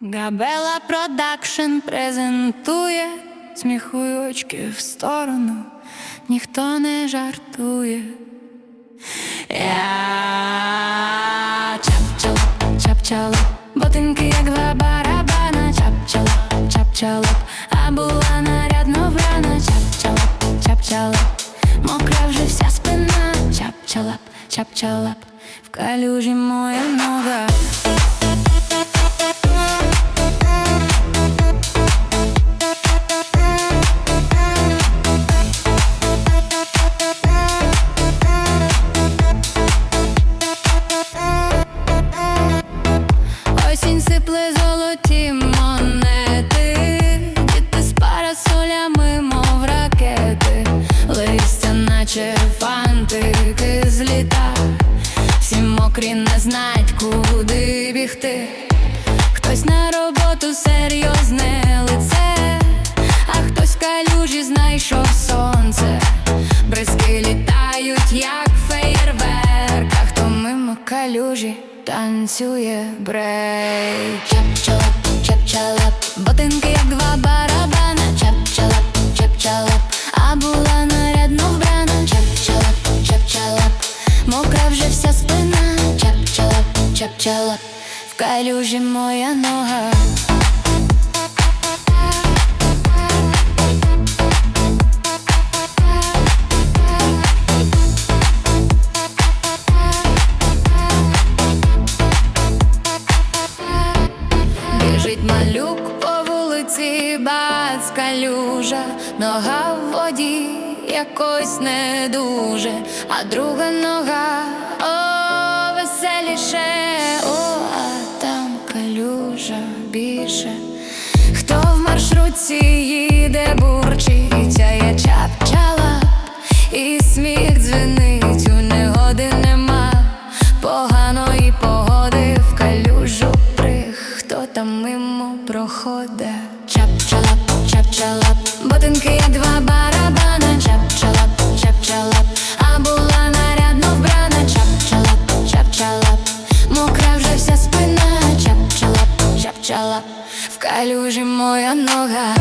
Габела Продакшн презентує сміхує очки в сторону, ніхто не жартує. Я чапчала, чапчала, ботинки як два барабана, чапчала, чапчала, а була нарядно врана, чапчала, чапчала, мокра вже вся спина, чапчала, чапчала, в калюжі моя нога. Наче фантики з літа, всі мокрі не знать, куди бігти. Хтось на роботу серйозне лице, а хтось в калюжі знайшов сонце. Бризки літають, як феєрверк, а хто мимо калюжі танцює брейк. Чап-чалап, чап-чалап, ботинки мокра вже вся спина, чап-чалап, чап-чалап, в калюжі моя нога. Біжить малюк по вулиці, бац калюжа, нога в воді якось не дуже, а друга нога о, веселіше, о, а там калюжа більше. Хто в маршрутці їде, бурчить, а я чапчала, і сміх дзвенить, у негоди нема, поганої погоди в калюжу прих, хто там мимо проходе. Чап-чалап, чап-чалап, ботинки як два барабана, чап-чалап, в калюжі моя нога.